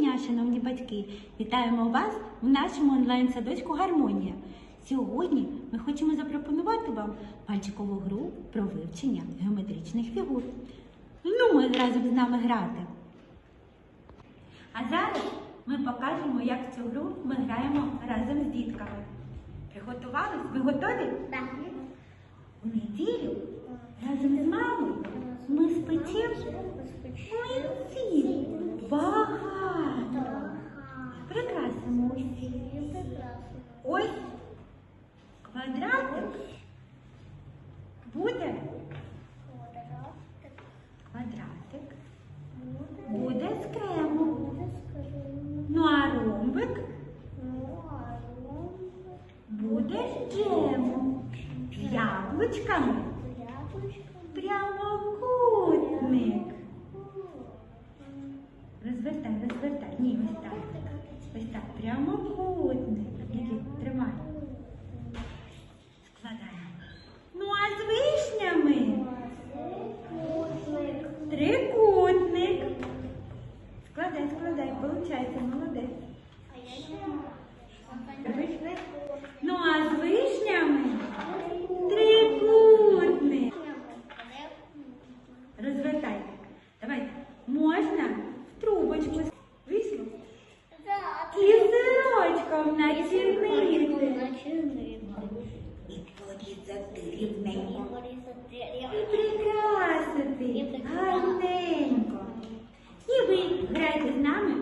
дня, шановні батьки! Вітаємо вас в нашому онлайн-садочку Гармонія. Сьогодні ми хочемо запропонувати вам пальчикову гру про вивчення геометричних фігур. Ну, ми разом з нами грати. А зараз ми покажемо, як цю гру ми граємо разом з дітками. Приготувались? Ви готові? Да. У неділю разом з мамою ми спечемо з яблучками прямокутник. Розвертай, розвертай. Ні, ось так. Ось так, прямокутник. Який тримай. Складаємо. Ну а з вишнями трикутник. Складай, складай, получається, молодець. Розвертайте. Давайте. Можна в трубочку. Вийшло? І сирочком начинити. І порізати рівненько. І прикрасити. Гарненько. І ви граєте з нами.